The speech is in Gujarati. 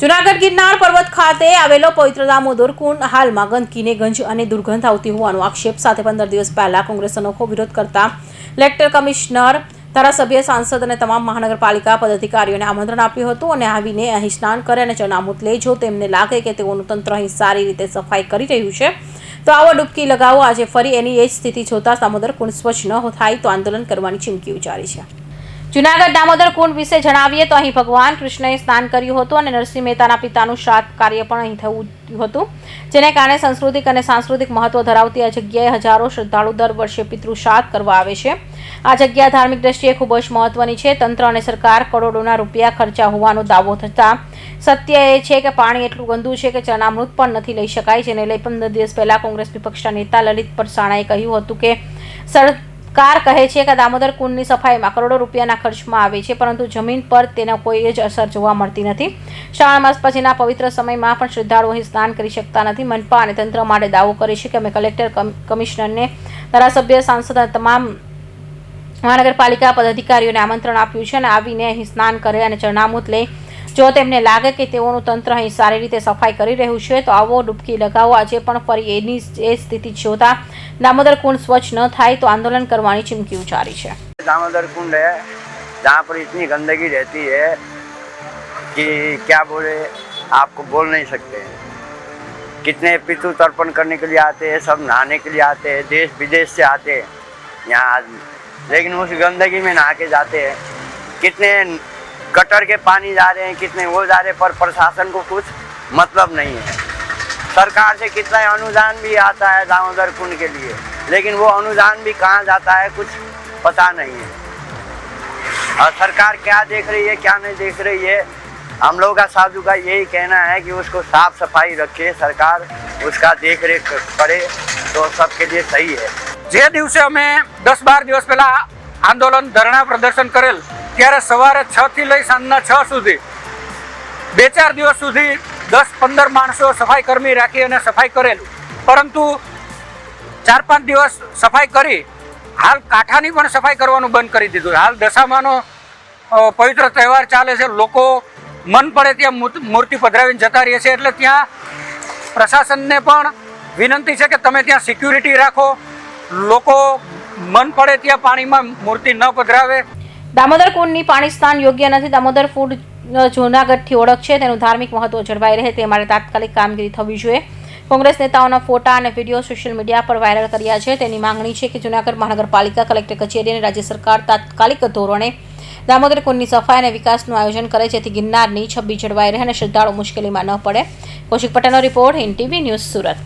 જુનાગઢ ગિરનાર પર્વત ખાતે આવેલો પવિત્ર દામોદર કુંડ હાલમાં ગંદકીને ગંજ અને દુર્ગંધ આવતી હોવાનો આક્ષેપ સાથે પંદર દિવસ પહેલા કોંગ્રેસ અનોખો વિરોધ કરતા લેક્ટર કમિશનર, ધારાસભ્ય, સાંસદ અને તમામ મહાનગરપાલિકા પદાધિકારીઓને આમંત્રણ આપ્યું હતું અને આવીને અહીં સ્નાન કરે અને ચરણામૃત લે. જો તેમને લાગે કે તેઓનું તંત્ર અહીં સારી રીતે સફાઈ કરી રહ્યું છે, તો આવો ડૂબકી લગાવો. આજે ફરી એની એ જ સ્થિતિ જોતા દામોદર કુંડ સ્વચ્છ ન થાય તો આંદોલન કરવાની ચીમકી ઉચ્ચારી છે. જુનાગઢ દામોદર કુંડ વિશે જણાવીએ તો અહીં ભગવાન કૃષ્ણએ સ્નાન કર્યું હતું અને નરસિંહ મહેતાના પિતાનું શ્રાદ્ધ કાર્ય પણ અહીં થયું હતું, જેને કારણે સાંસ્કૃતિક અને સાંસ્કૃતિક મહત્વ ધરાવતી આ જગ્યાએ હજારો શ્રદ્ધાળુ દર વર્ષે પિતૃ શ્રાદ્ધ કરવા આવે છે. આ જગ્યા ધાર્મિક દ્રષ્ટિએ ખૂબ જ મહત્વની છે. તંત્ર અને સરકાર કરોડોના રૂપિયા ખર્ચા હોવાનો દાવો થતાં સત્ય એ છે કે પાણી એટલું ગંદુ છે કે ચરણામૃત પણ નથી લઈ શકાય, જેને લઈ પંદર દિવસ પહેલા કોંગ્રેસ વિપક્ષના નેતા લલિત પરસાણાએ કહ્યું હતું કે સરકાર કહે છે કે દામોદર કુંડની સફાઈમાં કરોડો રૂપિયાના ખર્ચમાં આવે છે, પરંતુ જમીન પર તેના કોઈ જ અસર જોવા મળતી નથી. શ્રાવણ માસ પછીના પવિત્ર સમયમાં પણ શ્રદ્ધાળુઓ અહીં સ્નાન કરી શકતા નથી. મનપા અને તંત્ર માટે દાવો કરે છે કે અમે કલેક્ટર કમિશનરને ધારાસભ્ય, સાંસદ તમામ મહાનગરપાલિકા પદાધિકારીઓને આમંત્રણ આપ્યું છે અને આવીને અહીં સ્નાન કરે અને ચરણામૃત લે. જો તેમને લાગે કે તેઓનું તંત્ર અહીં સારી રીતે સફાઈ કરી રહ્યું છે, તો આવો ડૂબકી લગાવો. આજે પણ ફરી એની એ સ્થિતિ જોતા દામોદર કુંડ સ્વચ્છ ન થાય તો આંદોલન કરવાની ચીમકી ઉચ્ચારી છે दामोदर कुंड है जहाँ पर इतनी गंदगी रहती है कि क्या बोले आपको बोल नहीं सकते कितने पितृ तर्पण करने के लिए आते हैं सब नहाने के लिए आते हैं देश विदेश से आते हैं यहाँ आदमी लेकिन उस गंदगी में नहा के जाते हैं कितने गटर के पानी जा रहे हैं कितने वो जा रहे हैं पर प्रशासन को कुछ मतलब नहीं है सरकार से कितना अनुदान भी आता है दामोदर कुंड के लिए लेकिन वो अनुदान भी कहाँ जाता है कुछ पता नहीं है और सरकार क्या देख रही है क्या नहीं देख रही है हम लोग का साधु का यही कहना है कि उसको साफ सफाई रखे सरकार उसका देख रेख करे तो सबके लिए सही है જે દિવસે અમે દસ બાર દિવસ પહેલા આંદોલન ધરણા પ્રદર્શન કરેલ ત્યારે સવારે છ થી લઈ સાંજના છ સુધી બે ચાર દિવસ સુધી દસ, પંદર માણસો સફાઈ કર્મી રાખી અને સફાઈ કરેલું. પરંતુ ચાર, પાંચ દિવસ સફાઈ કરી, હાલ કાંઠાની પણ સફાઈ કરવાનું બંધ કરી દીધું. હાલ દશામાનો પવિત્ર તહેવાર ચાલે છે. લોકો મન પડે ત્યાં મૂર્તિ- પધરાવીને જતા રહે છે. એટલે ત્યાં પ્રશાસનને પણ વિનંતી છે કે તમે ત્યાં સિક્યુરિટી રાખો. લોકો મન પડે ત્યાં પાણીમાં મૂર્તિ ન પધરાવે. દામોદર કુંડની પાણી સ્થાન યોગ્ય નથી. દામોદર ફૂડ જૂનાગઢથી ઓળખ તેનું ધાર્મિક મહત્વ જળવાઈ રહે તે માટે તાત્કાલિક કામગીરી થવી જોઈએ. કોંગ્રેસ નેતાઓના ફોટા અને વીડિયો સોશિયલ મીડિયા પર વાયરલ કર્યા છે. તેની માંગણી છે કે જૂનાગઢ મહાનગરપાલિકા, કલેક્ટર કચેરી અને રાજ્ય સરકાર તાત્કાલિક ધોરણે દામોદર કુંડની સફાઈ અને વિકાસનું આયોજન કરે, જેથી ગિરનારની છબી જળવાઈ રહે અને શ્રદ્ધાળુ મુશ્કેલીમાં ન પડે. કૌશિક પટેલનો report in TV news Surat.